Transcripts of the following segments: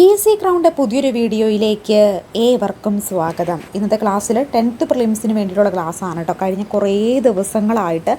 P S C crowned പുതിയൊരു വീഡിയോയിലേക്ക് ഏവർക്കും സ്വാഗതം. ഇന്നത്തെ ക്ലാസ്സിൽ ടെൻത്ത് പ്രിലിംസിന് വേണ്ടിയിട്ടുള്ള ക്ലാസ്സാണ് കേട്ടോ. കഴിഞ്ഞ കുറേ ദിവസങ്ങളായിട്ട്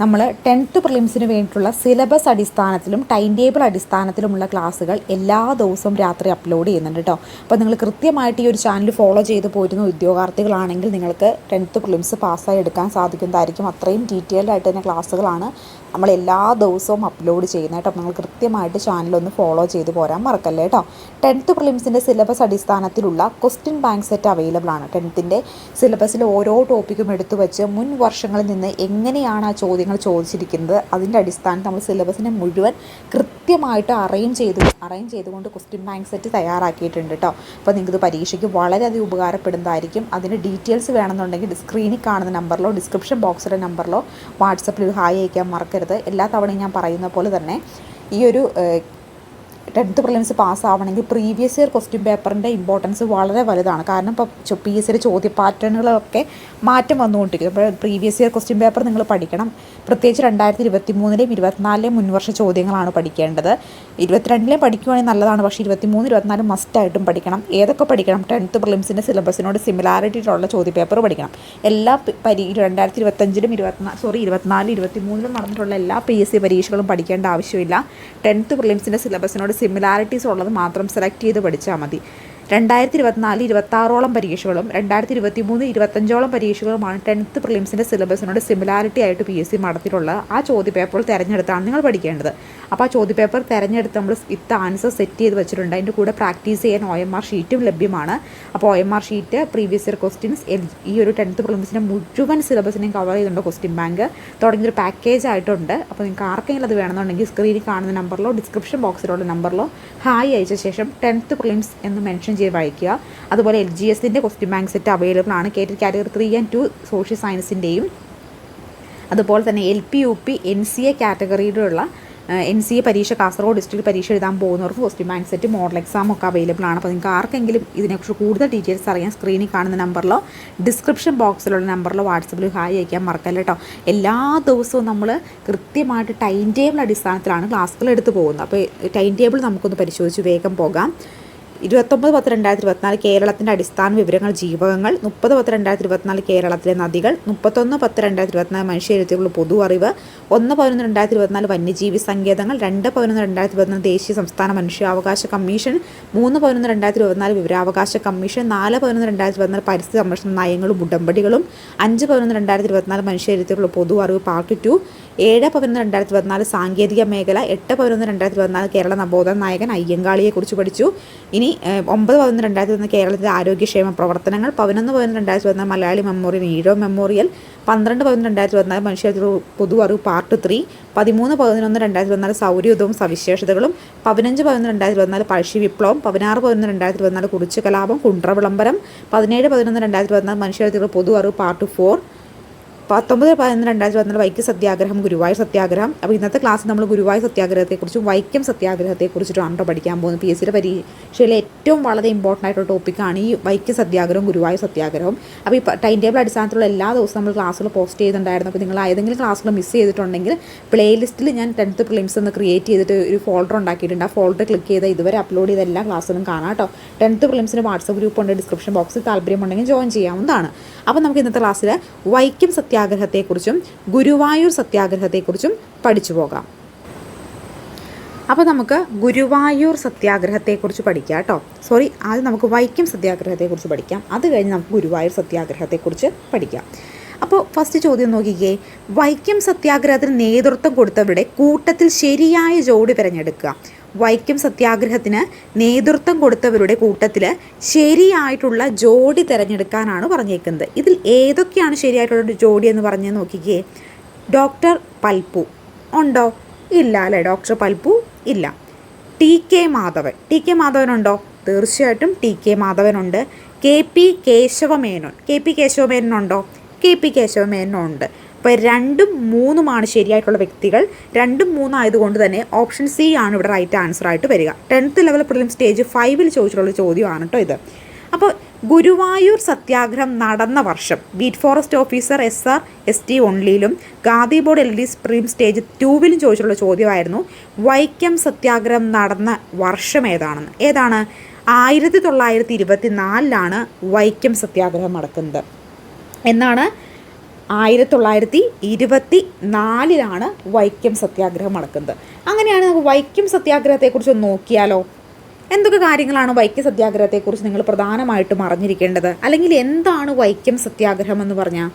നമ്മൾ ടെൻത്ത് പ്രിലിംസിന് വേണ്ടിയിട്ടുള്ള സിലബസ് അടിസ്ഥാനത്തിലും ടൈം ടേബിൾ അടിസ്ഥാനത്തിലുമുള്ള ക്ലാസ്സുകൾ എല്ലാ ദിവസവും രാത്രി അപ്ലോഡ് ചെയ്യുന്നുണ്ട് കേട്ടോ. അപ്പോൾ നിങ്ങൾ കൃത്യമായിട്ട് ഈ ഒരു ചാനൽ ഫോളോ ചെയ്ത് പോരുന്ന ഉദ്യോഗാർത്ഥികളാണെങ്കിൽ നിങ്ങൾക്ക് ടെൻത്ത് പ്രിലിംസ് പാസ്സായി എടുക്കാൻ സാധിക്കുന്നതായിരിക്കും. അത്രയും ഡീറ്റെയിൽഡ് ആയിട്ട് തന്നെ ക്ലാസ്സുകളാണ് നമ്മൾ എല്ലാ ദിവസവും അപ്ലോഡ് ചെയ്യുന്നത് കേട്ടോ. നിങ്ങൾ കൃത്യമായിട്ട് ചാനലൊന്ന് ഫോളോ ചെയ്ത് പോരാൻ മറക്കല്ലേ കേട്ടോ. ടെൻത്ത് പ്രിലിംസിന്റെ സിലബസ് അടിസ്ഥാനത്തിലുള്ള ക്വസ്റ്റ്യൻ ബാങ്ക് സെറ്റ് അവൈലബിൾ ആണ്. ടെൻത്തിന്റെ സിലബസിൽ ഓരോ ടോപ്പിക്കും എടുത്തു വെച്ച് മുൻ വർഷങ്ങളിൽ നിന്ന് എങ്ങനെയാണ് ആ ചോദ്യങ്ങൾ ചോദിച്ചിരിക്കുന്നത്? അതിന്റെ അടിസ്ഥാനത്തിൽ നമ്മൾ സിലബസിനെ മുഴുവൻ കൃത്യമായിട്ട് അറേഞ്ച് ചെയ്ത് അറേഞ്ച് ചെയ്തുകൊണ്ട് ക്വസ്റ്റ്യൻ ബാങ്ക് സെറ്റ് തയ്യാറാക്കിയിട്ടുണ്ട് കേട്ടോ അപ്പോൾ നിങ്ങൾക്ക് പരീക്ഷയ്ക്ക് വളരെയധികം ഉപകാരപ്പെടുന്നതായിരിക്കും. അതിന് ഡീറ്റെയിൽസ് വേണമെന്നുണ്ടെങ്കിൽ സ്ക്രീനിൽ കാണുന്ന നമ്പറിലോ ഡിസ്ക്രിപ്ഷൻ ബോക്സിലെ നമ്പറിലോ വാട്സപ്പിൽ ഒരു ഹായ് അയക്കാൻ മറക്കരുത്. എല്ലാ തവണയും ഞാൻ പറയുന്ന പോലെ തന്നെ ഈ ഒരു ടെൻത്ത് പ്രിലിംസ് പാസ്സാവണമെങ്കിൽ പ്രീവിയസ് ഇയർ ക്വസ്റ്റ്യൻ പേപ്പറിന്റെ ഇമ്പോർട്ടൻസ് വളരെ വലുതാണ്. കാരണം ഇപ്പോൾ പി എസ് സിയുടെ ചോദ്യ പാറ്റേണുകളൊക്കെ മാറ്റം വന്നുകൊണ്ടിരിക്കും അപ്പോൾ പ്രീവിയസ് ഇയർ ക്വസ്റ്റ്യൻ പേപ്പർ നിങ്ങൾ പഠിക്കണം. പ്രത്യേകിച്ച് രണ്ടായിരത്തി ഇരുപത്തി മൂന്നിലെയും ഇരുപത്തിനാലിലെയും മുൻവർഷ ചോദ്യങ്ങളാണ് പഠിക്കേണ്ടത്. ഇരുപത്തിരണ്ടിലെയും പഠിക്കുവാണെങ്കിൽ നല്ലതാണ്. പക്ഷേ ഇരുപത്തി മൂന്ന് ഇരുപത്തിനാല് മസ്റ്റായിട്ടും പഠിക്കണം. ഏതൊക്കെ പഠിക്കണം? ടെൻത്ത് പ്രിലിംസിന്റെ സിലബസിനോട് സിമിലാരിറ്റി ഉള്ള ചോദ്യ പേപ്പർ പഠിക്കണം. എല്ലാ പരി രണ്ടായിരത്തി ഇരുപത്തഞ്ചിലും ഇരുപത്തിനാല് സോറി ഇരുപത്തിനാല് ഇരുപത്തി മൂന്നിലും നടന്നിട്ടുള്ള എല്ലാ പി എസ് സി പരീക്ഷകളും പഠിക്കേണ്ട ആവശ്യമില്ല. ടെൻത്ത് പ്രിലിംസിന്റെ സിലബസിനോട് സിമിലാരിറ്റീസ് ഉള്ളത് മാത്രം സെലക്ട് ചെയ്ത് പഠിച്ചാൽ മതി. രണ്ടായിരത്തി ഇരുപത്തിനാല് ഇരുപത്താറോളം പരീക്ഷകളും രണ്ടായിരത്തി ഇരുപത്തി മൂന്ന് ഇരുപത്തഞ്ചോളം പരീക്ഷകളുമാണ് ടെൻത്ത് പ്രിലിംസിന്റെ സിലബസിനോട് സിമിലാരിറ്റി ആയിട്ട് പി എസ് സി നടത്തിയിട്ടുള്ളത് ആ ചോദ്യപേപ്പർ തിരഞ്ഞെടുത്താണ് നിങ്ങൾ പഠിക്കേണ്ടത്. അപ്പോൾ ആ ചോദ്യപേപ്പർ തിരഞ്ഞെടുത്ത് നമ്മൾ ഇത്ത ആൻസർ സെറ്റ് ചെയ്ത് വെച്ചിട്ടുണ്ട്. അതിന്റെ കൂടെ പ്രാക്ടീസ് ചെയ്യാൻ ഒ എം ആർ ഷീറ്റും ലഭ്യമാണ്. അപ്പോൾ O M R sheet previous year questions ഈ ഒരു ടെൻത്ത് പ്രിലിംസിന്റെ മുഴുവൻ സിലബസിനെയും കവർ ചെയ്തിട്ടുണ്ട് ക്വസ്റ്റ്യൻ ബാങ്ക് തുടങ്ങിയൊരു പാക്കേജ് ആയിട്ടുണ്ട്. അപ്പോൾ നിങ്ങൾക്ക് ആർക്കെങ്കിലും അത് വേണമെന്നുണ്ടെങ്കിൽ സ്ക്രീനിൽ കാണുന്ന നമ്പറിലോ ഡിസ്ക്രിപ്ഷൻ ബോക്സിലുള്ള നമ്പറിലോ ഹായ് അയച്ച ശേഷം ടെൻത്ത് പ്രിലിംസ് എന്ന് മെൻഷൻ ചെയ്ത് വായിക്കുക. അതുപോലെ എൽ ജി എസിന്റെ ക്വസ്റ്റ്യൻ ബാങ്ക് സെറ്റ് അവൈലബിൾ ആണ്. KTET category three and two social സയൻസിന്റെയും അതുപോലെ തന്നെ L P U P N C A കാറ്റഗറിയിലുള്ള N C A പരീക്ഷ കാസർഗോഡ് ഡിസ്ട്രിക്ട് പരീക്ഷ എഴുതാൻ പോകുന്നവർക്ക് question bank set model exam ഒക്കെ അവൈലബിൾ ആണ്. അപ്പോൾ നിങ്ങൾക്ക് ആർക്കെങ്കിലും ഇതിനെക്കുറിച്ച് കൂടുതൽ ഡീറ്റെയിൽസ് അറിയാൻ സ്ക്രീനിൽ കാണുന്ന നമ്പറിലോ ഡിസ്ക്രിപ്ഷൻ ബോക്സിലുള്ള നമ്പറിലോ വാട്സപ്പിൽ ഹായ് അയക്കാൻ മറക്കല്ല കേട്ടോ എല്ലാ ദിവസവും നമ്മൾ കൃത്യമായിട്ട് ടൈം ടേബിൾ അടിസ്ഥാനത്തിലാണ് ക്ലാസ്സുകൾ എടുത്തു പോകുന്നത്. അപ്പോൾ ടൈം ടേബിൾ നമുക്കൊന്ന് പരിശോധിച്ച് വേഗം പോകാം. ഇരുപത്തൊമ്പത് പത്ത് രണ്ടായിരത്തി ഇരുപത്തിനാല് കേരളത്തിന്റെ അടിസ്ഥാന വിവരങ്ങൾ ജീവകങ്ങൾ മുപ്പത് പത്ത് രണ്ടായിരത്തി ഇരുപത്തിനാല് കേരളത്തിലെ നദികൾ മുപ്പത്തൊന്ന് പത്ത് രണ്ടായിരത്തി ഇരുപത്തിനാല് മനുഷ്യരുത്തിയുള്ള പൊതു അറിവ് ഒന്ന് പതിനൊന്ന് രണ്ടായിരത്തി ഇരുപത്തിനാല് വന്യജീവി സങ്കേതങ്ങൾ രണ്ട് പതിനൊന്ന് രണ്ടായിരത്തി ഇരുപത്തിനാല് ദേശീയ സംസ്ഥാന മനുഷ്യാവകാശ കമ്മീഷൻ മൂന്ന് പതിനൊന്ന് രണ്ടായിരത്തി ഇരുപത്തിനാല് വിവരാവകാശ കമ്മീഷൻ നാല് പതിനൊന്ന് രണ്ടായിരത്തി ഇരുപത്തിനാല് പരിസ്ഥിതി സംരക്ഷണ നയങ്ങളും ഉടമ്പടികളും അഞ്ച് പതിനൊന്ന് രണ്ടായിരത്തി ഇരുപത്തിനാല് മനുഷ്യരുത്തിയുള്ള പൊതു അറിവ് പാർട്ട് ടു ഏഴ് പതിനൊന്ന് രണ്ടായിരത്തി പതിനാല് സാങ്കേതിക മേഖല എട്ട് പതിനൊന്ന് രണ്ടായിരത്തി പതിനാല് കേരള നവോദയ നായകൻ അയ്യങ്കാളിയെക്കുറിച്ച് പഠിച്ചു. ഇനി ഒമ്പത് പതിനൊന്ന് രണ്ടായിരത്തി പതിനൊന്ന് കേരളത്തിലെ ആരോഗ്യക്ഷേമ പ്രവർത്തനങ്ങൾ പതിനൊന്ന് പതിനൊന്ന് രണ്ടായിരത്തി പതിനാല് മലയാളി മെമ്മോറിയൽ ഈഴോ മെമ്മോറിയൽ പന്ത്രണ്ട് പതിനൊന്ന് രണ്ടായിരത്തി പതിനാല് മനുഷ്യ പൊതു അറിവ് പാർട്ട് ത്രീ പതിമൂന്ന് പതിനൊന്ന് രണ്ടായിരത്തി പതിനാല് സൗരയുധവും സവിശേഷതകളും പതിനഞ്ച് പതിനൊന്ന് രണ്ടായിരത്തി പതിനാല് പഴശ്ശി വിപ്ലവം പതിനാറ് പതിനൊന്ന് രണ്ടായിരത്തി പതിനാല് കുറിച്ച് കലാപം കുണ്ട്ര വിളംബരം പതിനേഴ് പതിനൊന്ന് രണ്ടായിരത്തി പതിനാല് മനുഷ്യ പൊതു അറിവ് പാർട്ട് ഫോർ പത്തൊമ്പത് പതിനൊന്ന് രണ്ടായിരത്തി പതിനാല് വൈക്കം സത്യാഗ്രഹം ഗുരുവായൂർ സത്യാഗ്രഹം. അപ്പോൾ ഇന്നത്തെ ക്ലാസ് നമ്മൾ ഗുരുവായൂർ സത്യാഗ്രഹത്തെക്കുറിച്ചും വൈക്കം സത്യാഗ്രഹത്തെക്കുറിച്ചിട്ടും ആണ് പഠിക്കാൻ പോകുന്നത്. പി എസ് സിയുടെ പരീക്ഷയിലെ ഏറ്റവും വളരെ ഇമ്പോർട്ടന്റ് ആയിട്ടുള്ള ടോപ്പിക്കാണ് ഈ വൈക്കം സത്യാഗ്രഹം ഗുരുവായൂർ സത്യാഗ്രഹം അപ്പോൾ ഈ ടൈം ടേബിൾ അടിസ്ഥാനത്തിലുള്ള എല്ലാ ദിവസവും നമ്മൾ ക്ലാസ്സുകൾ പോസ്റ്റ് ചെയ്തിട്ടുണ്ടായിരുന്നു അപ്പോൾ നിങ്ങൾ ഏതെങ്കിലും ക്ലാസ്സുകൾ മിസ് ചെയ്തിട്ടുണ്ടെങ്കിൽ പ്ലേലിസ്റ്റിൽ ഞാൻ ടെൻത്ത് പ്രിലിംസ് എന്ന് ക്രിയേറ്റ് ചെയ്തിട്ട് ഒരു ഫോൾഡർ ഉണ്ടാക്കിയിട്ടുണ്ട്. ആ ഫോൾഡർ ക്ലിക്ക് ചെയ്ത് ഇതുവരെ അപ്ലോഡ് ചെയ്ത എല്ലാ ക്ലാസ്സുകളും കാണാം കേട്ടോ. ടെൻത്ത് പ്രിലിംസിന് വാട്സപ്പ് ഗ്രൂപ്പ് ഉണ്ട് ഡിസ്ക്രിപ്ഷൻ ബോക്സിൽ താല്പര്യമുണ്ടെങ്കിൽ ജോയിൻ ചെയ്യാവുന്നതാണ്. അപ്പോൾ നമുക്ക് ഇന്നത്തെ ക്ലാസ്സിൽ വൈക്കം സത്യാഗ്രഹത്തെക്കുറിച്ചും ഗുരുവായൂർ സത്യാഗ്രഹത്തെക്കുറിച്ചും പഠിച്ചു പോകാം. അപ്പോൾ നമുക്ക് ഗുരുവായൂർ സത്യാഗ്രഹത്തെക്കുറിച്ച് പഠിക്കാം കേട്ടോ. സോറി ആദ്യം നമുക്ക് വൈക്കം സത്യാഗ്രഹത്തെക്കുറിച്ച് പഠിക്കാം. അത് കഴിഞ്ഞ് നമുക്ക് ഗുരുവായൂർ സത്യാഗ്രഹത്തെക്കുറിച്ച് പഠിക്കാം. അപ്പോൾ ഫസ്റ്റ് ചോദ്യം നോക്കിക്കേ. വൈക്കം സത്യാഗ്രഹത്തിന് നേതൃത്വം കൊടുത്തവരുടെ കൂട്ടത്തിൽ ശരിയായ ജോഡി തിരഞ്ഞെടുക്കുക. വൈക്കം സത്യാഗ്രഹത്തിന് നേതൃത്വം കൊടുത്തവരുടെ കൂട്ടത്തിൽ ശരിയായിട്ടുള്ള ജോഡി തിരഞ്ഞെടുക്കാനാണ് പറഞ്ഞേക്കുന്നത്. ഇതിൽ ഏതൊക്കെയാണ് ശരിയായിട്ടുള്ള ജോഡി എന്ന് പറഞ്ഞ് നോക്കിക്കേ. ഡോക്ടർ പൽപ്പു. ഉണ്ടോ? ഇല്ല അല്ലേ? ഡോക്ടർ പൽപ്പു ഇല്ല. T K Madhavan. T K മാധവനുണ്ടോ തീർച്ചയായിട്ടും T K മാധവനുണ്ട് K P Kesava Menon. K P കേശവമേനോനുണ്ടോ K P കേശവമേനോനുണ്ട് അപ്പോൾ രണ്ടും മൂന്നുമാണ് ശരിയായിട്ടുള്ള വ്യക്തികൾ. രണ്ടും മൂന്നായതുകൊണ്ട് തന്നെ ഓപ്ഷൻ സി ആണ് ഇവിടെ റൈറ്റ് ആൻസർ ആയിട്ട് വരിക. ടെൻത്ത് ലെവൽ പ്രിലിം സ്റ്റേജ് ഫൈവിൽ ചോദിച്ചിട്ടുള്ള ചോദ്യമാണ് കേട്ടോ ഇത്. അപ്പോൾ ഗുരുവായൂർ സത്യാഗ്രഹം നടന്ന വർഷം beat forest officer S R S T ഒൺലിയിലും Gandhi board L D സ്പ്രീം സ്റ്റേജ് ടൂവിലും ചോദിച്ചിട്ടുള്ള ചോദ്യമായിരുന്നു വൈക്കം സത്യാഗ്രഹം നടന്ന വർഷം ഏതാണെന്ന്? ഏതാണ്? ആയിരത്തി തൊള്ളായിരത്തി ഇരുപത്തി നാലിലാണ് വൈക്കം സത്യാഗ്രഹം നടക്കുന്നത്. എന്നാണ് ആയിരത്തി തൊള്ളായിരത്തി ഇരുപത്തി നാലിലാണ് വൈക്കം സത്യാഗ്രഹം നടക്കുന്നത്. അങ്ങനെയാണ് നമുക്ക് വൈക്കം സത്യാഗ്രഹത്തെക്കുറിച്ച് ഒന്ന് നോക്കിയാലോ? എന്തൊക്കെ കാര്യങ്ങളാണ് വൈക്കം സത്യാഗ്രഹത്തെക്കുറിച്ച് നിങ്ങൾ പ്രധാനമായിട്ടും അറിഞ്ഞിരിക്കേണ്ടത്? അല്ലെങ്കിൽ എന്താണ് വൈക്കം സത്യാഗ്രഹം എന്ന് പറഞ്ഞാൽ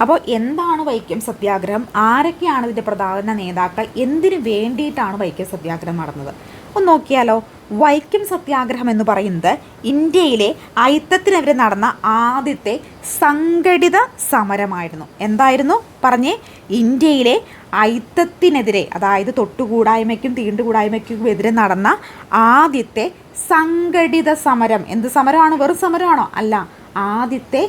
അപ്പോൾ എന്താണ് വൈക്കം സത്യാഗ്രഹം? ആരൊക്കെയാണ് ഇതിന്റെ പ്രധാന നേതാക്കൾ? എന്തിനു വേണ്ടിയിട്ടാണ് വൈക്കം സത്യാഗ്രഹം നടന്നത്? ഒന്ന് നോക്കിയാലോ? വൈക്കം സത്യാഗ്രഹം എന്ന് പറയുന്നത് ഇന്ത്യയിലെ അയിത്തത്തിനെതിരെ നടന്ന ആദ്യത്തെ സംഘടിത സമരമായിരുന്നു. എന്തായിരുന്നു? പറഞ്ഞേ ഇന്ത്യയിലെ അയിത്തത്തിനെതിരെ അതായത് തൊട്ടുകൂടായ്മയ്ക്കും തീണ്ടുകൂടായ്മയ്ക്കും എതിരെ നടന്ന ആദ്യത്തെ സംഘടിത സമരം. എന്ത് സമരമാണ്? വെറും സമരമാണോ? അല്ല ആദ്യത്തെ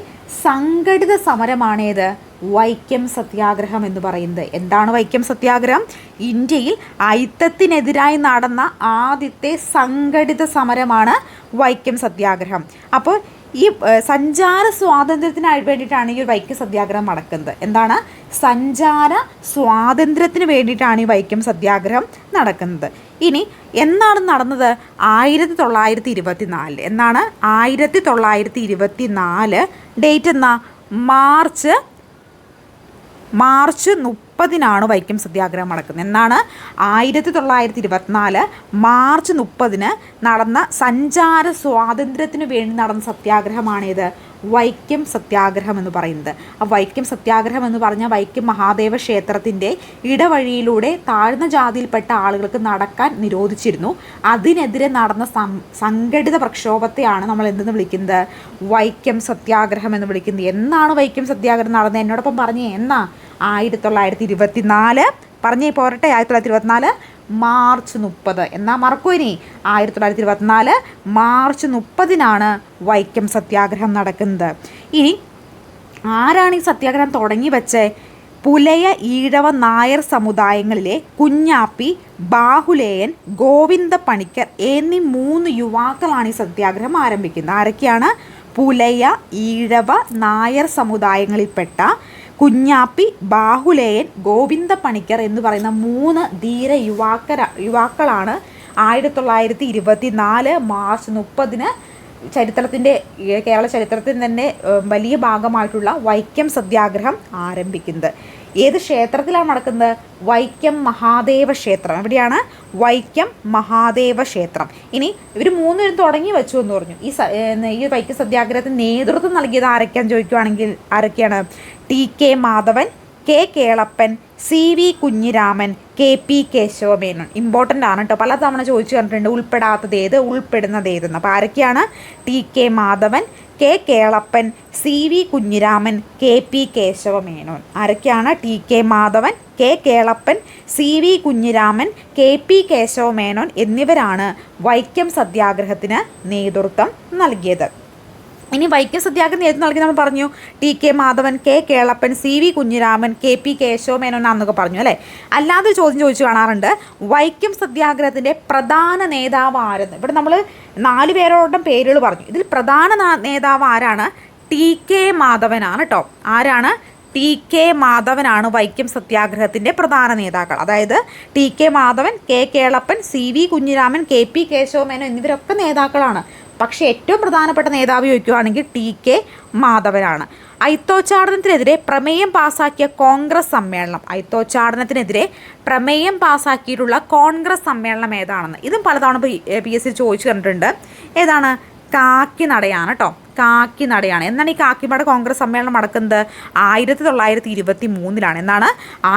സംഘടിത സമരമാണേത്? വൈക്കം സത്യാഗ്രഹം എന്ന് പറയുന്നത്. എന്താണ് വൈക്കം സത്യാഗ്രഹം? ഇന്ത്യയിൽ ഐത്തത്തിനെതിരായി നടന്ന ആദ്യത്തെ സംഘടിത സമരമാണ് വൈക്കം സത്യാഗ്രഹം. അപ്പോൾ ഈ സഞ്ചാര സ്വാതന്ത്ര്യത്തിന് വേണ്ടിയിട്ടാണ് ഈ വൈക്കം സത്യാഗ്രഹം നടക്കുന്നത്. എന്താണ്? സഞ്ചാര സ്വാതന്ത്ര്യത്തിന് വേണ്ടിയിട്ടാണ് ഈ വൈക്കം സത്യാഗ്രഹം നടക്കുന്നത്. ഇനി എന്നാണ് നടന്നത്? ആയിരത്തി തൊള്ളായിരത്തി ഇരുപത്തി നാല് എന്നാണ് ആയിരത്തി തൊള്ളായിരത്തി ഇരുപത്തി നാല് ഡേറ്റ് എന്നാ? മാർച്ച് മാർച്ച് മുപ്പതിനാണ് വൈക്കം സത്യാഗ്രഹം നടക്കുന്നത്. എന്നാണ് ആയിരത്തി തൊള്ളായിരത്തി ഇരുപത്തിനാല് മാർച്ച് മുപ്പതിന് നടന്ന സഞ്ചാര സ്വാതന്ത്ര്യത്തിന് വേണ്ടി നടന്ന സത്യാഗ്രഹമാണേത്. വൈക്കം സത്യാഗ്രഹം എന്ന് പറയുന്നത്. ആ വൈക്കം സത്യാഗ്രഹം എന്ന് പറഞ്ഞാൽ വൈക്കം മഹാദേവ ക്ഷേത്രത്തിന്റെ ഇടവഴിയിലൂടെ താഴ്ന്ന ജാതിയിൽപ്പെട്ട ആളുകൾക്ക് നടക്കാൻ നിരോധിച്ചിരുന്നു. അതിനെതിരെ നടന്ന സംഘടിത പ്രക്ഷോഭത്തെയാണ് നമ്മൾ എന്തെന്ന് വിളിക്കുന്നത്? വൈക്കം സത്യാഗ്രഹം എന്ന് വിളിക്കുന്നത്. എന്നാണ് വൈക്കം സത്യാഗ്രഹം നടന്നത്? എന്നോടൊപ്പം പറഞ്ഞേ എന്നാ? ആയിരത്തി തൊള്ളായിരത്തി ഇരുപത്തി നാല് പറഞ്ഞേ പോരട്ടെ ആയിരത്തി തൊള്ളായിരത്തി ഇരുപത്തിനാല്. മാർച്ച് മുപ്പത്. എന്നാൽ മറക്കൂ ഇനി? ആയിരത്തി തൊള്ളായിരത്തി ഇരുപത്തിനാല് മാർച്ച് മുപ്പതിനാണ് വൈക്കം സത്യാഗ്രഹം നടക്കുന്നത്. ഇനി ആരാണ് ഈ സത്യാഗ്രഹം തുടങ്ങി വെച്ചേ? പുലയ ഈഴവ നായർ സമുദായങ്ങളിലെ കുഞ്ഞാപ്പി ബാഹുലേയൻ ഗോവിന്ദ പണിക്കർ എന്നീ മൂന്ന് യുവാക്കളാണ് ഈ സത്യാഗ്രഹം ആരംഭിക്കുന്നത്. ആരൊക്കെയാണ്? പുലയ ഈഴവ നായർ സമുദായങ്ങളിൽപ്പെട്ട കുഞ്ഞാപ്പി ബാഹുലേയൻ ഗോവിന്ദ പണിക്കർ എന്ന് പറയുന്ന മൂന്ന് ധീര യുവാക്കര യുവാക്കളാണ് ആയിരത്തി തൊള്ളായിരത്തി ഇരുപത്തി നാല് മാർച്ച് മുപ്പതിന് ചരിത്രത്തിന്റെ കേരള ചരിത്രത്തിന് തന്നെ വലിയ ഭാഗമായിട്ടുള്ള വൈക്കം സത്യാഗ്രഹം ആരംഭിക്കുന്നത്. ഏത് ക്ഷേത്രത്തിലാണ് നടക്കുന്നത്? വൈക്കം മഹാദേവ ക്ഷേത്രം. എവിടെയാണ് വൈക്കം മഹാദേവ ക്ഷേത്രം. ഇനി ഇവർ മൂന്നുപേരും തുടങ്ങി വെച്ചു എന്ന് പറഞ്ഞു. ഈ ഈ വൈക്കം സത്യാഗ്രഹത്തിന് നേതൃത്വം നൽകിയത് ആരൊക്കെയാണെന്ന് ചോദിക്കുവാണെങ്കിൽ ആരൊക്കെയാണ്? T K Madhavan K Kelappan C V Kunjiraman K P Kesava Menon. Important ആണ് കേട്ടോ പല തവണ ചോദിച്ചു കണ്ടിട്ടുണ്ട് ഉൾപ്പെടാത്തത് ഏത് ഉൾപ്പെടുന്നത് ഏതെന്ന്. അപ്പോൾ ആരൊക്കെയാണ്? T K Madhavan K Kelappan C V Kunjiraman K P Kesava Menon. ആരൊക്കെയാണ്? T K Madhavan K Kelappan C V Kunjiraman K P Kesava Menon എന്നിവരാണ് വൈക്കം സത്യാഗ്രഹത്തിന് നേതൃത്വം നൽകിയത്. ഇനി വൈക്കം സത്യാഗ്രഹം നേതൃത്വം നൽകി നമ്മൾ പറഞ്ഞു. T K Madhavan K Kelappan C V Kunjiraman K P Kesava Menon എന്നൊക്കെ പറഞ്ഞു അല്ലേ? അല്ലാതെ ചോദ്യം ചോദിച്ചു കാണാറുണ്ട്. വൈക്കം സത്യാഗ്രഹത്തിന്റെ പ്രധാന നേതാവ് ആരെന്ന്? ഇവിടെ നമ്മൾ നാല് പേരോടും പേരുകൾ പറഞ്ഞു. ഇതിൽ പ്രധാന നേതാവ് ആരാണ്? ടി കെ മാധവനാണ് കേട്ടോ ആരാണ്? ടി കെ മാധവനാണ് വൈക്കം സത്യാഗ്രഹത്തിന്റെ പ്രധാന നേതാക്കൾ. അതായത് T K Madhavan K Kelappan C V Kunjiraman K P Kesava Menon എന്നിവരൊക്കെ നേതാക്കളാണ്. പക്ഷേ ഏറ്റവും പ്രധാനപ്പെട്ട നേതാവ് ചോദിക്കുകയാണെങ്കിൽ ടി കെ മാധവനാണ്. ഐത്തോച്ചാടനത്തിനെതിരെ പ്രമേയം പാസാക്കിയ കോൺഗ്രസ് സമ്മേളനം. ഐത്തോച്ചാടനത്തിനെതിരെ പ്രമേയം പാസാക്കിയിട്ടുള്ള കോൺഗ്രസ് സമ്മേളനം ഏതാണെന്ന്. ഇതും പലതവണ പി എസ് സി ചോദിച്ചു കണ്ടിട്ടുണ്ട്. ഏതാണ്? കാക്കിനടയാണ് കേട്ടോ കാക്കി നടയാണ്. എന്നാണ് ഈ കാക്കിമട കോൺഗ്രസ് സമ്മേളനം നടക്കുന്നത്? ആയിരത്തി തൊള്ളായിരത്തി ഇരുപത്തി മൂന്നിലാണ് എന്നാണ്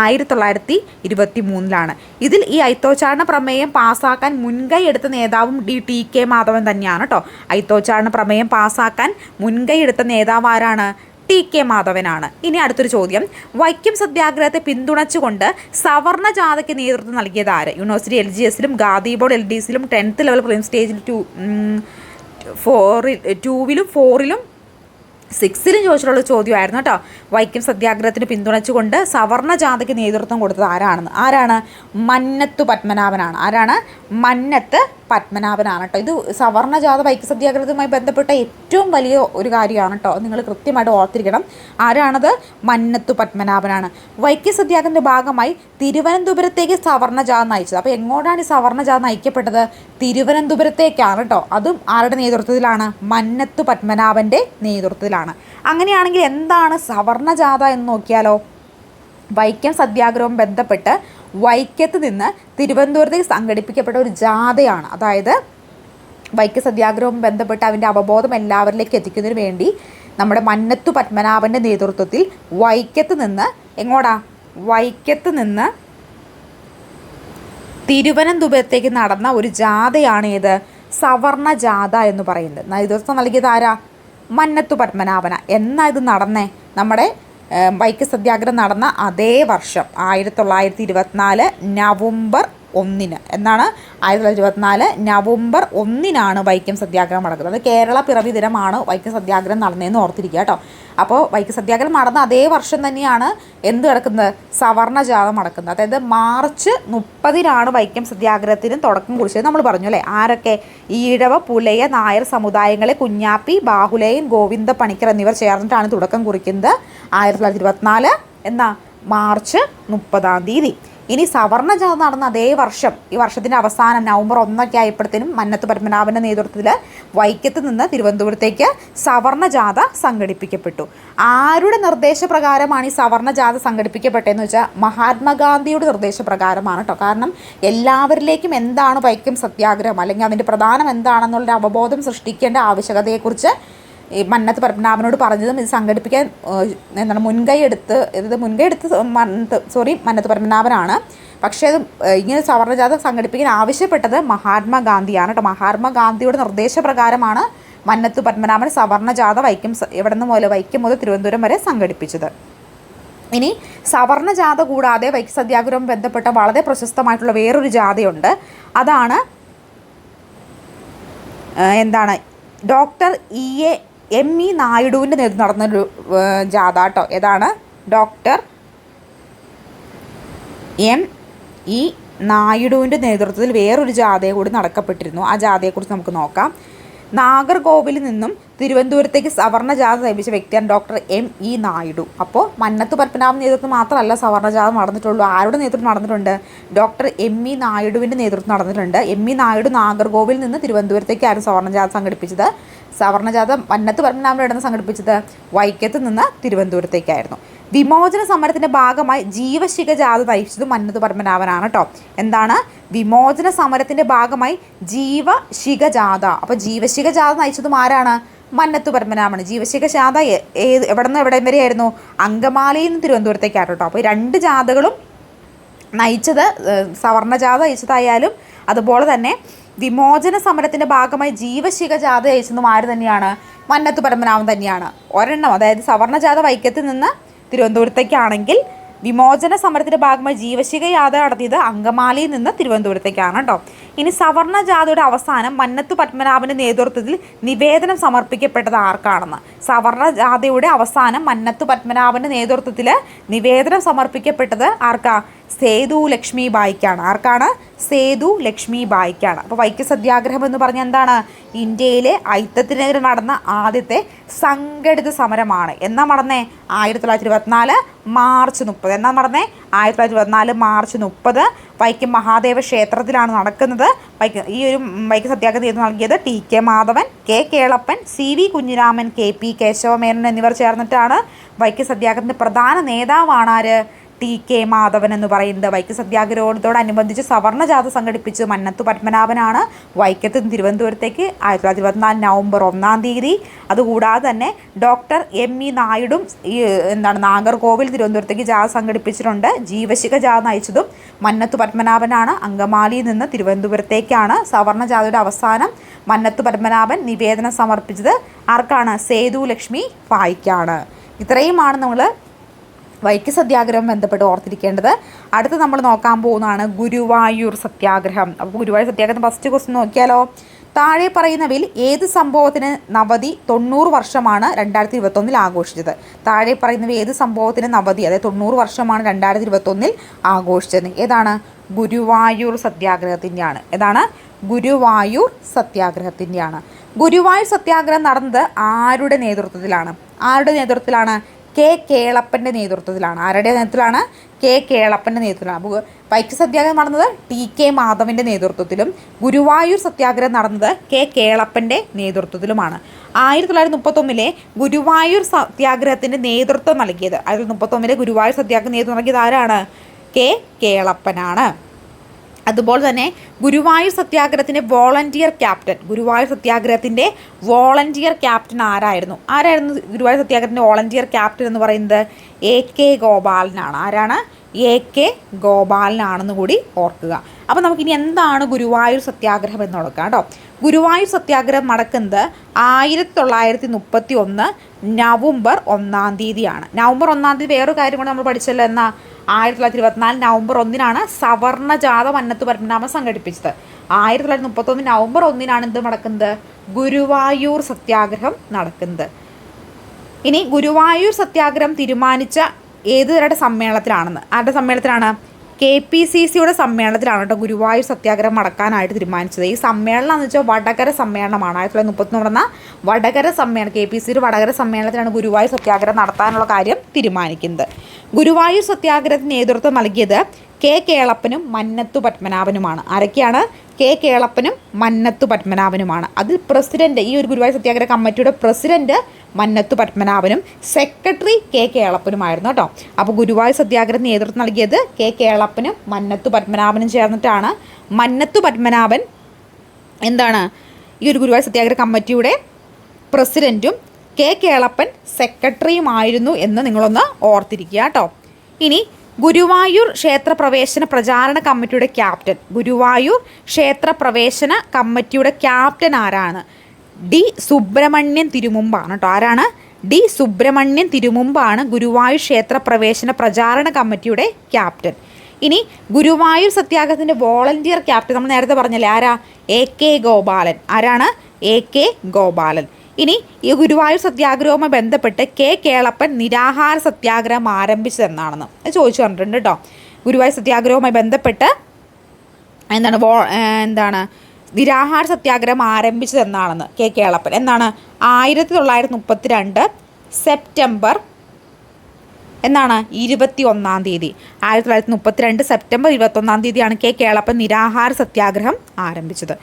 ആയിരത്തി തൊള്ളായിരത്തി ഇരുപത്തി മൂന്നിലാണ് ഇതിൽ ഈ ഐത്തോച്ചാരണ പ്രമേയം പാസ്സാക്കാൻ മുൻകൈ എടുത്ത നേതാവും ഡി ടി കെ മാധവൻ തന്നെയാണ് കേട്ടോ ഐത്തോച്ചാരണ പ്രമേയം പാസ്സാക്കാൻ മുൻകൈ എടുത്ത നേതാവ് ആരാണ്? ടി കെ മാധവനാണ്. ഇനി അടുത്തൊരു ചോദ്യം. വൈക്കം സത്യാഗ്രഹത്തെ പിന്തുണച്ചുകൊണ്ട് സവർണ ജാഥയ്ക്ക് നേതൃത്വം നൽകിയത് ആര്? യൂണിവേഴ്സിറ്റി എൽ ജി എസിലും ഗാന്ധി ബോർഡ് എൽ ഡി എസിലും ടെൻത്ത് ലെവൽ പ്രീം സ്റ്റേജിൽ ടു ഫോറിൽ ടൂവിലും ഫോറിലും സിക്സിലും ചോദിച്ചിട്ടുള്ള ചോദ്യമായിരുന്നു കേട്ടോ. വൈക്കം സത്യാഗ്രഹത്തിന് പിന്തുണച്ചുകൊണ്ട് സവർണ ജാഥയ്ക്ക് നേതൃത്വം കൊടുത്തത് ആരാണെന്ന്? ആരാണ്? മന്നത്ത് പത്മനാഭനാണ്. ആരാണ്? മന്നത്ത് പത്മനാഭനാണ് കേട്ടോ ഇത് സവർണജാത വൈക്കം സത്യാഗ്രഹവുമായി ബന്ധപ്പെട്ട ഏറ്റവും വലിയ ഒരു കാര്യമാണ് കേട്ടോ നിങ്ങൾ കൃത്യമായിട്ട് ഓർത്തിരിക്കണം. ആരാണത്? മന്നത്തു പത്മനാഭനാണ്. വൈക്കം സത്യാഗ്രഹത്തിന്റെ ഭാഗമായി തിരുവനന്തപുരത്തേക്ക് സവർണജാത നയിച്ചത്. അപ്പോൾ എങ്ങോട്ടാണ് ഈ സവർണ ജാഥ നയിക്കപ്പെട്ടത്? തിരുവനന്തപുരത്തേക്കാണ് കേട്ടോ അതും ആരുടെ നേതൃത്വത്തിലാണ്? മന്നത്തു പത്മനാഭന്റെ നേതൃത്വത്തിലാണ്. അങ്ങനെയാണെങ്കിൽ എന്താണ് സവർണ ജാഥ എന്ന് നോക്കിയാലോ? വൈക്കം സത്യാഗ്രഹവും ബന്ധപ്പെട്ട് വൈക്കത്ത് നിന്ന് തിരുവനന്തപുരത്തേക്ക് സംഘടിപ്പിക്കപ്പെട്ട ഒരു ജാഥയാണ്. അതായത് വൈക്കം സത്യാഗ്രഹവും ബന്ധപ്പെട്ട് അവന്റെ അവബോധം എല്ലാവരിലേക്ക് എത്തിക്കുന്നതിന് വേണ്ടി നമ്മുടെ മന്നത്തു പത്മനാഭന്റെ നേതൃത്വത്തിൽ വൈക്കത്ത് നിന്ന് എങ്ങോടാ? വൈക്കത്ത് നിന്ന് തിരുവനന്തപുരത്തേക്ക് നടന്ന ഒരു ജാഥയാണ് ഏത് സവർണ ജാഥ എന്ന് പറയുന്നത്. നേതൃത്വം നൽകിയത് ആരാ? മന്നത്തു പത്മനാഭന. എന്നാ ഇത് നടന്നേ? നമ്മുടെ വൈക്കം സത്യാഗ്രഹം നടന്ന അതേ വർഷം ആയിരത്തി തൊള്ളായിരത്തി ഇരുപത്തിനാല് നവംബർ ഒന്നിന്. എന്നാണ് ആയിരത്തി തൊള്ളായിരത്തി ഇരുപത്തിനാല് നവംബർ ഒന്നിനാണ് വൈക്കം സത്യാഗ്രഹം നടക്കുന്നത്. കേരള പിറവി ദിനമാണ് വൈക്കം സത്യാഗ്രഹം നടന്നതെന്ന് ഓർത്തിരിക്കുക കേട്ടോ. അപ്പോൾ വൈക്കം സത്യാഗ്രഹം നടന്ന അതേ വർഷം തന്നെയാണ് എന്ത് നടക്കുന്നത്? സവർണ ജാഥ നടക്കുന്നത്. അതായത് മാർച്ച് മുപ്പതിനാണ് വൈക്കം സത്യാഗ്രഹത്തിന് തുടക്കം കുറിച്ചത്. നമ്മൾ പറഞ്ഞു അല്ലേ? ആരൊക്കെ? ഈഴവ പുലയ നായർ സമുദായങ്ങളെ കുഞ്ഞാപ്പി ബാഹുലയൻ ഗോവിന്ദ പണിക്കർ എന്നിവർ ചേർന്നിട്ടാണ് തുടക്കം കുറിക്കുന്നത്. ആയിരത്തി തൊള്ളായിരത്തി ഇരുപത്തിനാല് എന്നാ മാർച്ച് മുപ്പതാം തീയതി. ഇനി സവർണ ജാഥ നടന്ന അതേ വർഷം ഈ വർഷത്തിന്റെ അവസാനം നവംബർ ഒന്നൊക്കെ ആയപ്പോഴത്തേനും മന്നത്ത് പത്മനാഭന്റെ നേതൃത്വത്തിൽ വൈക്കത്ത് നിന്ന് തിരുവനന്തപുരത്തേക്ക് സവർണ ജാഥ സംഘടിപ്പിക്കപ്പെട്ടു. ആരുടെ നിർദ്ദേശപ്രകാരമാണ് ഈ സവർണ ജാഥ സംഘടിപ്പിക്കപ്പെട്ടതെന്ന് വെച്ചാൽ മഹാത്മാഗാന്ധിയുടെ നിർദ്ദേശപ്രകാരമാണ് കേട്ടോ കാരണം എല്ലാവരിലേക്കും എന്താണ് വൈക്കം സത്യാഗ്രഹം അല്ലെങ്കിൽ അതിന്റെ പ്രധാനം എന്താണെന്നുള്ള അവബോധം സൃഷ്ടിക്കേണ്ട ആവശ്യകതയെക്കുറിച്ച് ഈ മന്നത്ത് പത്മനാഭനോട് പറഞ്ഞതും ഇത് സംഘടിപ്പിക്കാൻ എന്താണ് മുൻകൈ എടുത്ത് ഇത് മുൻകൈ എടുത്ത് മന്നത്ത് സോറി മന്നത്ത് പത്മനാഭനാണ്. പക്ഷേ അത് ഇങ്ങനെ സവർണജാഥ സംഘടിപ്പിക്കാൻ ആവശ്യപ്പെട്ടത് മഹാത്മാഗാന്ധിയാണ് കേട്ടോ മഹാത്മാഗാന്ധിയുടെ നിർദ്ദേശപ്രകാരമാണ് മന്നത്ത് പത്മനാഭൻ സവർണജാഥ വൈക്കം എവിടെ നിന്ന് മുതൽ വൈക്കം മുതൽ തിരുവനന്തപുരം വരെ സംഘടിപ്പിച്ചത്. ഇനി സവർണ ജാഥ കൂടാതെ വൈക്കം സത്യാഗ്രഹം ബന്ധപ്പെട്ട വളരെ പ്രശസ്തമായിട്ടുള്ള വേറൊരു ജാഥയുണ്ട്. അതാണ് എന്താണ് doctor E. A. M E നായിഡുവിന്റെ നേതൃത്വം നടന്നൊരു ജാഥ കേട്ടോ ഏതാണ്? ഡോക്ടർ എം ഇ നായിഡുവിന്റെ നേതൃത്വത്തിൽ വേറൊരു ജാഥയെ കൂടി നടക്കപ്പെട്ടിരുന്നു. ആ ജാഥയെക്കുറിച്ച് നമുക്ക് നോക്കാം. നാഗർകോവിലിൽ നിന്നും തിരുവനന്തപുരത്തേക്ക് സവർണ ജാഥ നയിപ്പിച്ച വ്യക്തിയാണ് ഡോക്ടർ എം ഇ നായിഡു. അപ്പോൾ മന്നത്ത് പത്മനാഭൻ നേതൃത്വം മാത്രമല്ല സവർണ ജാഥ നടന്നിട്ടുള്ളൂ. ആരുടെ നേതൃത്വം നടന്നിട്ടുണ്ട്? ഡോക്ടർ എം ഇ നായിഡുവിന്റെ നേതൃത്വം നടന്നിട്ടുണ്ട്. എം ഇ നായിഡു നാഗർകോവിൽ നിന്ന് തിരുവനന്തപുരത്തേക്കായിരുന്നു സവർണ ജാഥ സംഘടിപ്പിച്ചത്. സവർണ ജാഥ മന്നത്ത് പത്മനാഭൻ ഇടന്ന് സംഘടിപ്പിച്ചത് വൈക്കത്ത് നിന്ന് തിരുവനന്തപുരത്തേക്കായിരുന്നു. വിമോചന സമരത്തിന്റെ ഭാഗമായി ജീവശിഖ ജാഥ നയിച്ചത് മന്നത്ത് പത്മനാഭനാണ് കേട്ടോ എന്താണ്? വിമോചന സമരത്തിന്റെ ഭാഗമായി ജീവശിഖ ജാഥ. അപ്പോൾ ജീവശിഖ ജാഥ നയിച്ചതും ആരാണ്? മന്നത്ത് പത്മനാഭൻ ജീവശിഖ ജാഥ ഏത് എവിടെ നിന്ന് എവിടെ വരെയായിരുന്നു അങ്കമാലിയിൽ നിന്ന് തിരുവനന്തപുരത്തേക്കാണ് കേട്ടോ അപ്പോൾ രണ്ട് ജാഥകളും നയിച്ചത് സവർണ ജാഥ നയിച്ചതായാലും അതുപോലെ തന്നെ വിമോചന സമരത്തിന്റെ ഭാഗമായി ജീവശിഖ ജാഥ അയച്ചതും ആര് തന്നെയാണ്? മന്നത്ത് പരമനാമൻ തന്നെയാണ്. ഒരെണ്ണം അതായത് സവർണജാത വൈക്കത്തിൽ വൈക്കത്ത് നിന്ന് തിരുവനന്തപുരത്തേക്കാണെങ്കിൽ വിമോചന സമരത്തിന്റെ ഭാഗമായി ജീവശിഖ യാത്ര നടത്തിയത് അങ്കമാലിയിൽ നിന്ന് തിരുവനന്തപുരത്തേക്കാണ് കേട്ടോ ഇനി സവർണ ജാഥയുടെ അവസാനം മന്നത്ത് പത്മനാഭന്റെ നേതൃത്വത്തിൽ നിവേദനം സമർപ്പിക്കപ്പെട്ടത് ആർക്കാണെന്ന്? സവർണ ജാഥയുടെ അവസാനം മന്നത്ത് പത്മനാഭന്റെ നേതൃത്വത്തിൽ നിവേദനം സമർപ്പിക്കപ്പെട്ടത് ആർക്കാ? സേതു ലക്ഷ്മി ബായിക്കാണ്. ആർക്കാണ്? സേതു ലക്ഷ്മി ബായിക്കാണ്. അപ്പോൾ വൈക്കം സത്യാഗ്രഹം എന്ന് പറഞ്ഞാൽ എന്താണ്? ഇന്ത്യയിലെ ഐത്തത്തിനെതിരെ നടന്ന ആദ്യത്തെ സംഘടിത സമരമാണ്. എന്നാ നടന്നേ? ആയിരത്തി തൊള്ളായിരത്തി ഇരുപത്തിനാല് മാർച്ച് മുപ്പത്. എന്നാ നടന്നേ? ആയിരത്തി തൊള്ളായിരത്തി ഇരുപത്തിനാല് മാർച്ച് മുപ്പത്. വൈക്കം മഹാദേവ ക്ഷേത്രത്തിലാണ് നടക്കുന്നത്. വൈക്കം ഈ ഒരു വൈക്കം സത്യാഗ്രഹം ചെയ്ത് നൽകിയത് T K Madhavan K Kelappan C V Kunjiraman K P Kesava Menon എന്നിവർ ചേർന്നിട്ടാണ് വൈക്കം സത്യാഗ്രഹത്തിന്റെ പ്രധാന നേതാവാണ് ആര്? ടി കെ മാധവൻ എന്ന് പറയുന്നത്. വൈക്കം സത്യാഗ്രഹത്തോടനുബന്ധിച്ച് സവർണ ജാഥ സംഘടിപ്പിച്ച് മന്നത്ത് പത്മനാഭനാണ്. വൈക്കത്ത് തിരുവനന്തപുരത്തേക്ക് ആയിരത്തി തൊള്ളായിരത്തി ഇരുപത്തിനാല് നവംബർ ഒന്നാം തീയതി. അതുകൂടാതെ തന്നെ ഡോക്ടർ എം ഇ നായിഡും ഈ എന്താണ് നാഗർകോവിൽ തിരുവനന്തപുരത്തേക്ക് ജാഥ സംഘടിപ്പിച്ചിട്ടുണ്ട്. ജീവശിക ജാഥ നയിച്ചതും മന്നത്തു പത്മനാഭനാണ്. അങ്കമാലിയിൽ നിന്ന് തിരുവനന്തപുരത്തേക്കാണ് സവർണ ജാഥയുടെ അവസാനം മന്നത്ത് പത്മനാഭൻ നിവേദനം സമർപ്പിച്ചത്. ആർക്കാണ്? സേതു ലക്ഷ്മി പായിക്കാണ് ഇത്രയുമാണ് നമ്മൾ വൈക്കം സത്യാഗ്രഹം ബന്ധപ്പെട്ട് ഓർത്തിരിക്കേണ്ടത്. അടുത്ത് നമ്മൾ നോക്കാൻ പോകുന്നതാണ് ഗുരുവായൂർ സത്യാഗ്രഹം. അപ്പോൾ ഗുരുവായൂർ സത്യാഗ്രഹം ഫസ്റ്റ് ക്വസ്റ്റ്യൻ നോക്കിയാലോ? താഴെ പറയുന്നവയിൽ ഏത് സംഭവത്തിന് നവതി തൊണ്ണൂറ് വർഷമാണ് രണ്ടായിരത്തി ഇരുപത്തൊന്നിൽ ആഘോഷിച്ചത്? താഴെ പറയുന്നവ ഏത് സംഭവത്തിന് നവതി അതായത് തൊണ്ണൂറ് വർഷമാണ് രണ്ടായിരത്തി ഇരുപത്തൊന്നിൽ ആഘോഷിച്ചത്. ഏതാണ്? ഗുരുവായൂർ സത്യാഗ്രഹത്തിന്റെയാണ് ഏതാണ്? ഗുരുവായൂർ സത്യാഗ്രഹത്തിന്റെയാണ് ഗുരുവായൂർ സത്യാഗ്രഹം നടന്നത് ആരുടെ നേതൃത്വത്തിലാണ്? ആരുടെ നേതൃത്വത്തിലാണ്? കെ കേളപ്പന്റെ നേതൃത്വത്തിലാണ്. ആരുടെ നേതൃത്വത്തിലാണ്? കെ കേളപ്പന്റെ നേതൃത്വത്തിലാണ്. വൈക്ക് സത്യാഗ്രഹം നടന്നത് ടി കെ മാധവന്റെ നേതൃത്വത്തിലും ഗുരുവായൂർ സത്യാഗ്രഹം നടന്നത് കെ കേളപ്പന്റെ നേതൃത്വത്തിലുമാണ്. ആയിരത്തി തൊള്ളായിരത്തി മുപ്പത്തൊന്നിലെ ഗുരുവായൂർ സത്യാഗ്രഹത്തിന്റെ നേതൃത്വം നൽകിയത്. ആയിരത്തി മുപ്പത്തൊന്നിലെ ഗുരുവായൂർ സത്യാഗ്രഹം നേതൃത്വം നൽകിയത് ആരാണ്? കെ കേളപ്പനാണ്. അതുപോലെ തന്നെ ഗുരുവായൂർ സത്യാഗ്രഹത്തിന്റെ വോളണ്ടിയർ ക്യാപ്റ്റൻ ഗുരുവായൂർ സത്യാഗ്രഹത്തിന്റെ വോളണ്ടിയർ ക്യാപ്റ്റൻ ആരായിരുന്നു? ആരായിരുന്നു ഗുരുവായൂർ സത്യാഗ്രഹത്തിന്റെ വോളണ്ടിയർ ക്യാപ്റ്റൻ എന്ന് പറയുന്നത്? എ കെ ഗോപാലനാണ്. ആരാണ്? എ കെ ഗോപാലനാണെന്ന് കൂടി ഓർക്കുക. അപ്പോൾ നമുക്കിനി എന്താണ് ഗുരുവായൂർ സത്യാഗ്രഹം എന്ന് നോക്കാം കേട്ടോ. ഗുരുവായൂർ സത്യാഗ്രഹം നടക്കുന്നത് ആയിരത്തി തൊള്ളായിരത്തി മുപ്പത്തി ഒന്ന് നവംബർ ഒന്നാം തീയതിയാണ്. നവംബർ ഒന്നാം തീയതി വേറൊരു കാര്യം കൂടെ നമ്മൾ പഠിച്ചല്ലോ എന്നാ ആയിരത്തി തൊള്ളായിരത്തി ഇരുപത്തിനാല് നവംബർ ഒന്നിനാണ് സവർണജാത മന്നത്ത് പരിണാമം സംഘടിപ്പിച്ചത്. ആയിരത്തി തൊള്ളായിരത്തി മുപ്പത്തൊന്ന് നവംബർ ഒന്നിനാണ് എന്ത് നടക്കുന്നത്? ഗുരുവായൂർ സത്യാഗ്രഹം നടക്കുന്നത്. ഇനി ഗുരുവായൂർ സത്യാഗ്രഹം തീരുമാനിച്ച ഏത് തരയുടെ സമ്മേളനത്തിലാണെന്ന്? ആരുടെ സമ്മേളനത്തിലാണ്? കെ പി സി സിയുടെ സമ്മേളനത്തിലാണ് കേട്ടോ ഗുരുവായൂർ സത്യാഗ്രഹം നടക്കാനായിട്ട് തീരുമാനിച്ചത്. ഈ സമ്മേളനം എന്ന് വെച്ചാൽ വടകര സമ്മേളനമാണ്. ആയിരത്തി തൊള്ളായിരത്തി മുപ്പത്തി നടന്ന വടകര സമ്മേളനം കെ പി സിയുടെ വടകര സമ്മേളനത്തിലാണ് ഗുരുവായൂർ സത്യാഗ്രഹം നടത്താനുള്ള കാര്യം തീരുമാനിക്കുന്നത്. ഗുരുവായൂർ സത്യാഗ്രഹത്തിന് നേതൃത്വം നൽകിയത് കെ കേളപ്പനും മന്നത്തു പത്മനാഭനുമാണ്. ആരൊക്കെയാണ്? കെ കേളപ്പനും മന്നത്തു പത്മനാഭനുമാണ്. അതിൽ പ്രസിഡന്റ് ഈ ഒരു ഗുരുവായൂർ സത്യാഗ്രഹ കമ്മിറ്റിയുടെ പ്രസിഡന്റ് മന്നത്തു പത്മനാഭനും സെക്രട്ടറി കെ കേളപ്പനുമായിരുന്നു കേട്ടോ. അപ്പോൾ ഗുരുവായൂർ സത്യാഗ്രഹ നേതൃത്വം നൽകിയത് കെ കേളപ്പനും മന്നത്തു പത്മനാഭനും ചേർന്നിട്ടാണ്. മന്നത്തു പത്മനാഭൻ എന്താണ്? ഈ ഒരു ഗുരുവായൂർ സത്യാഗ്രഹ കമ്മിറ്റിയുടെ പ്രസിഡന്റും കെ കേളപ്പൻ സെക്രട്ടറിയുമായിരുന്നു എന്ന് നിങ്ങളൊന്ന് ഓർത്തിരിക്കുക കേട്ടോ. ഇനി ഗുരുവായൂർ ക്ഷേത്രപ്രവേശന പ്രചാരണ കമ്മിറ്റിയുടെ ക്യാപ്റ്റൻ. ഗുരുവായൂർ ക്ഷേത്രപ്രവേശന കമ്മിറ്റിയുടെ ക്യാപ്റ്റൻ ആരാണ്? ഡി സുബ്രഹ്മണ്യൻ തിരുമുമ്പാണ് കേട്ടോ. ആരാണ്? ഡി സുബ്രഹ്മണ്യൻ തിരുമുമ്പാണ് ഗുരുവായൂർ ക്ഷേത്രപ്രവേശന പ്രചാരണ കമ്മിറ്റിയുടെ ക്യാപ്റ്റൻ. ഇനി ഗുരുവായൂർ സത്യാഗ്രഹത്തിന്റെ വോളണ്ടിയർ ക്യാപ്റ്റൻ നമ്മൾ നേരത്തെ പറഞ്ഞല്ലേ ആരാ? A K Gopalan. ആരാണ്? A K Gopalan. ഇനി ഈ ഗുരുവായൂർ സത്യാഗ്രഹവുമായി ബന്ധപ്പെട്ട് കെ കേളപ്പൻ നിരാഹാര സത്യാഗ്രഹം ആരംഭിച്ചതെന്നാണെന്ന് ചോദിച്ചു പറഞ്ഞിട്ടുണ്ട് കേട്ടോ. ഗുരുവായൂർ സത്യാഗ്രഹവുമായി ബന്ധപ്പെട്ട് എന്താണ് വോ എന്താണ് നിരാഹാര സത്യാഗ്രഹം ആരംഭിച്ചതെന്നാണെന്ന് കെ കേളപ്പൻ. എന്താണ്? ആയിരത്തി തൊള്ളായിരത്തി മുപ്പത്തി രണ്ട് സെപ്റ്റംബർ എന്നാണ് ഇരുപത്തി ഒന്നാം തീയതി. ആയിരത്തി തൊള്ളായിരത്തി മുപ്പത്തിരണ്ട് സെപ്റ്റംബർ ഇരുപത്തൊന്നാം തീയതിയാണ് കെ കേളപ്പൻ നിരാഹാര സത്യാഗ്രഹം ആരംഭിച്ചത്.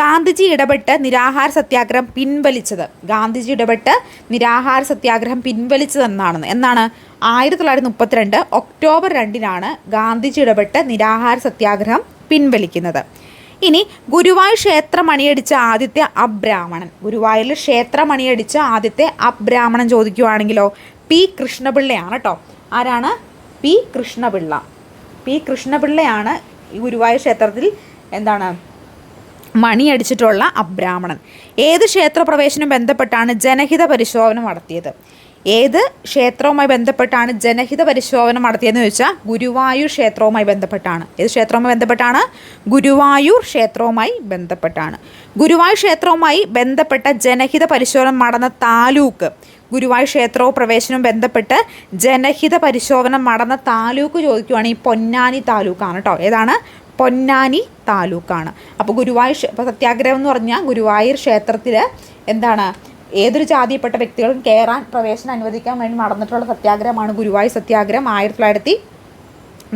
ഗാന്ധിജി ഇടപെട്ട് നിരാഹാര സത്യാഗ്രഹം പിൻവലിച്ചത്. ഗാന്ധിജി ഇടപെട്ട് നിരാഹാര സത്യാഗ്രഹം പിൻവലിച്ചത് എന്നാണ് എന്നാണ് ആയിരത്തി തൊള്ളായിരത്തി മുപ്പത്തിരണ്ട് ഒക്ടോബർ രണ്ടിനാണ് ഗാന്ധിജി ഇടപെട്ട് നിരാഹാര സത്യാഗ്രഹം പിൻവലിക്കുന്നത്. ഇനി ഗുരുവായൂർ ക്ഷേത്രം അണിയടിച്ച ആദ്യത്തെ അബ്രാഹ്മണൻ. ഗുരുവായൂരിൽ ക്ഷേത്രം അണിയടിച്ച ആദ്യത്തെ അബ്രാഹ്മണൻ ചോദിക്കുവാണെങ്കിലോ പി കൃഷ്ണപിള്ളയാണ് കേട്ടോ ആരാണ്? പി കൃഷ്ണപിള്ള. പി കൃഷ്ണപിള്ളയാണ് ഈ ഗുരുവായൂർ ക്ഷേത്രത്തിൽ എന്താണ്? മണിയടിച്ചിട്ടുള്ള അബ്രാഹ്മണൻ. ഏത് ക്ഷേത്രപ്രവേശനം ബന്ധപ്പെട്ടാണ് ജനഹിത പരിശോധന നടത്തിയത്? ഏത് ക്ഷേത്രവുമായി ബന്ധപ്പെട്ടാണ് ജനഹിത പരിശോധന നടത്തിയതെന്ന് ചോദിച്ചാൽ ഗുരുവായൂർ ക്ഷേത്രവുമായി ബന്ധപ്പെട്ടാണ്. ഏത് ക്ഷേത്രവുമായി ബന്ധപ്പെട്ടാണ്? ഗുരുവായൂർ ക്ഷേത്രവുമായി ബന്ധപ്പെട്ടാണ്. ഗുരുവായൂർ ക്ഷേത്രവുമായി ബന്ധപ്പെട്ട ജനഹിത പരിശോധന നടന്ന താലൂക്ക് ഗുരുവായൂർ ക്ഷേത്രവും പ്രവേശനവും ബന്ധപ്പെട്ട് ജനഹിത പരിശോധന നടന്ന താലൂക്ക് ചോദിക്കുവാണെങ്കിൽ പൊന്നാനി താലൂക്കാണ് കേട്ടോ ഏതാണ്? പൊന്നാനി താലൂക്കാണ്. അപ്പോൾ ഗുരുവായൂർ ഇപ്പോൾ സത്യാഗ്രഹം എന്ന് പറഞ്ഞാൽ ഗുരുവായൂർ ക്ഷേത്രത്തിൽ എന്താണ്? ഏതൊരു ജാതിയിൽപ്പെട്ട വ്യക്തികളും കയറാൻ പ്രവേശനം അനുവദിക്കാൻ വേണ്ടി നടന്നിട്ടുള്ള സത്യാഗ്രഹമാണ് ഗുരുവായൂർ സത്യാഗ്രഹം. ആയിരത്തി തൊള്ളായിരത്തി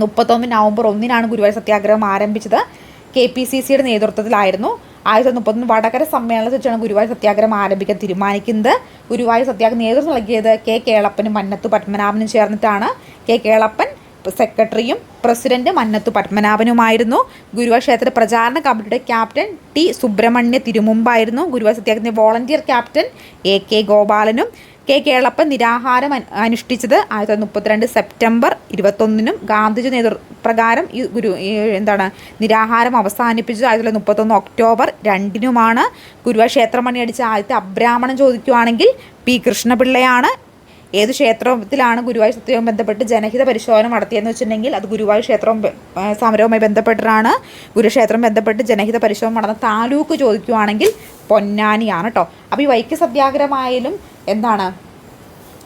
മുപ്പത്തൊന്ന് നവംബർ ഒന്നിനാണ് ഗുരുവായൂർ സത്യാഗ്രഹം ആരംഭിച്ചത്. കെ പി സി സിയുടെ നേതൃത്വത്തിലായിരുന്നു. ആയിരത്തി മുപ്പത്തൊന്ന് വടകര സമ്മേളനത്തിൽ വെച്ചാണ് ഗുരുവായൂർ സത്യാഗ്രഹം ആരംഭിക്കാൻ തീരുമാനിക്കുന്നത്. ഗുരുവായൂർ സത്യാഗ്രഹം നേതൃത്വം നൽകിയത് കെ കേളപ്പനും മന്നത്തു പത്മനാഭനും ചേർന്നിട്ടാണ്. കെ കേളപ്പൻ സെക്രട്ടറിയും പ്രസിഡന്റ് മന്നത്തു പത്മനാഭനുമായിരുന്നു. ഗുരുവായൂർ ക്ഷേത്ര പ്രചാരണ കമ്മിറ്റിയുടെ ക്യാപ്റ്റൻ ടി സുബ്രഹ്മണ്യ തിരുമുമ്പായിരുന്നു. ഗുരുവായൂർ സത്യാഗ്രഹത്തിന്റെ വോളണ്ടിയർ ക്യാപ്റ്റൻ എ കെ ഗോപാലനും കെ കേളപ്പൻ നിരാഹാരം അനു- അനുഷ്ഠിച്ചത് ആയിരത്തി തൊള്ളായിരത്തി മുപ്പത്തിരണ്ട് സെപ്റ്റംബർ ഇരുപത്തൊന്നിനും ഗാന്ധിജി നേതൃപ്രകാരം ഈ ഗുരു എന്താണ് നിരാഹാരം അവസാനിപ്പിച്ചത് ആയിരത്തി തൊള്ളായിരത്തി മുപ്പത്തൊന്ന് ഒക്ടോബർ രണ്ടിനുമാണ് ഗുരുവായൂർ ക്ഷേത്രമണി അടിച്ച ആദ്യത്തെ അബ്രാഹ്മണം ചോദിക്കുവാണെങ്കിൽ പി കൃഷ്ണപിള്ളയാണ് ഏത് ക്ഷേത്രത്തിലാണ് ഗുരുവായൂർ സത്യവുമായി ബന്ധപ്പെട്ട് ജനഹിത പരിശോധന നടത്തിയെന്ന് വെച്ചിട്ടുണ്ടെങ്കിൽ അത് ഗുരുവായൂർ ക്ഷേത്രവും സമരവുമായി ബന്ധപ്പെട്ടിട്ടാണ് ഗുരുക്ഷേത്രം ബന്ധപ്പെട്ട് ജനഹിത പരിശോധന നടന്ന താലൂക്ക് ചോദിക്കുവാണെങ്കിൽ പൊന്നാനിയാണ് കേട്ടോ അപ്പോൾ ഈ വൈക്കം സത്യാഗ്രഹമായാലും എന്താണ്?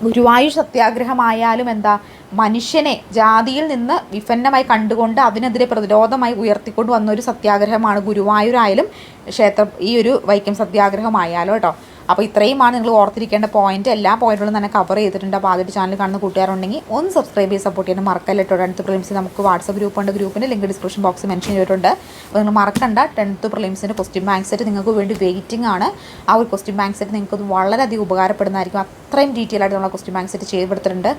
ഗുരുവായൂർ സത്യാഗ്രഹമായാലും എന്താ? മനുഷ്യനെ ജാതിയിൽ നിന്ന് വിഭിന്നമായി കണ്ടുകൊണ്ട് അതിനെതിരെ പ്രതിരോധമായി ഉയർത്തിക്കൊണ്ട് വന്ന ഒരു സത്യാഗ്രഹമാണ് ഗുരുവായൂരായാലും ക്ഷേത്രം ഈ ഒരു വൈക്കം സത്യാഗ്രഹമായാലും കേട്ടോ അപ്പോൾ ഇത്രയുമാണ് നിങ്ങൾ ഓർത്തിരിക്കേണ്ട പോയിന്റ് എല്ലാ പോയിന്റുകളും തന്നെ കവർ ചെയ്തിട്ടുണ്ട്. അപ്പോൾ ആദ്യമായിട്ട് ചാനൽ കാണുന്ന കൂട്ടുകാരുണ്ടെങ്കിൽ ഒന്ന് സബ്സ്ക്രൈബ് ചെയ്ത് സപ്പോർട്ട് ചെയ്യാൻ മറക്കല്ല കേട്ടോ? ടെൻത്ത് പ്രിലിംസ് നമുക്ക് വാട്സപ്പ് ഗ്രൂപ്പ് ഉണ്ട്. ഗ്രൂപ്പിന്റെ ലിങ്ക് ഡിസ്ക്രിപ്ഷൻ ബോക്സ് മെൻഷൻ ചെയ്തിട്ടുണ്ട്. അപ്പോൾ നിങ്ങൾ മറക്കണ്ട. ടെൻത്ത് പ്രിലിംസിന്റെ ക്വസ്റ്റ്യൻ ബാങ്ക് സെറ്റ് നിങ്ങൾക്ക് വേണ്ടി വെയിറ്റിംഗ് ആണ്. ആ ഒരു ക്വസ്റ്റ്യൻ ബാങ്ക് സെറ്റ് നിങ്ങൾക്ക് വളരെയധികം ഉപകാരപ്പെടുന്നതായിരിക്കും. അത്രയും ഡീറ്റെയിൽ ആയിട്ട് നമ്മൾ ക്വസ്റ്റ്യൻ ബാങ്ക് സെറ്റ് ചെയ്തെടുത്തിട്ടുണ്ട്.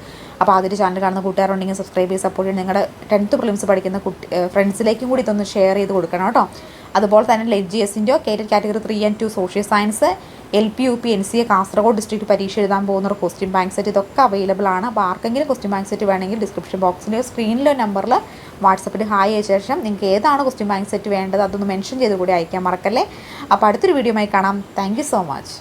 അപ്പോൾ ആദ്യമായിട്ട് ചാനൽ കാണുന്ന കൂട്ടുകാരുണ്ടെങ്കിൽ സബ്സ്ക്രൈബ് ചെയ്ത് സപ്പോർട്ട് ചെയ്യണം. നിങ്ങളുടെ ടെൻത്ത് പ്രിലിംസ് പഠിക്കുന്ന കുട്ടി ഫ്രണ്ട്സിലേക്കും കൂടി ഇതൊന്ന് ഷെയർ ചെയ്ത് കൊടുക്കണം കേട്ടോ. അതുപോലെ തന്നെ ലെറ്റ് G എസിന്റെയോ KTET category three and two social science L P U P N C A Kasaragod district പരീക്ഷ എഴുതാൻ പോകുന്ന ഒരു ക്വസ്റ്റ്യൻ ബാങ്ക് സെറ്റ് ഇതൊക്കെ അവൈലബിൾ ആണ്. അപ്പോൾ ആർക്കെങ്കിലും ക്വസ്റ്റ്യൻ ബാങ്ക് സെറ്റ് വേണമെങ്കിൽ ഡിസ്ക്രിപ്ഷൻ ബോക്സിന്റെ സ്ക്രീനിലോ നമ്പറിൽ വാട്സപ്പിൽ ഹായ് അയച്ച ശേഷം നിങ്ങൾക്ക് ഏതാണ് ക്വസ്റ്റ്യൻ ബാങ്ക് സെറ്റ് വേണ്ടത് അതൊന്ന് മെൻഷൻ ചെയ്ത് കൂടി അയക്കാൻ മറക്കല്ലേ? അപ്പോൾ അടുത്തൊരു വീഡിയോ ആയി കാണാം. Thank so much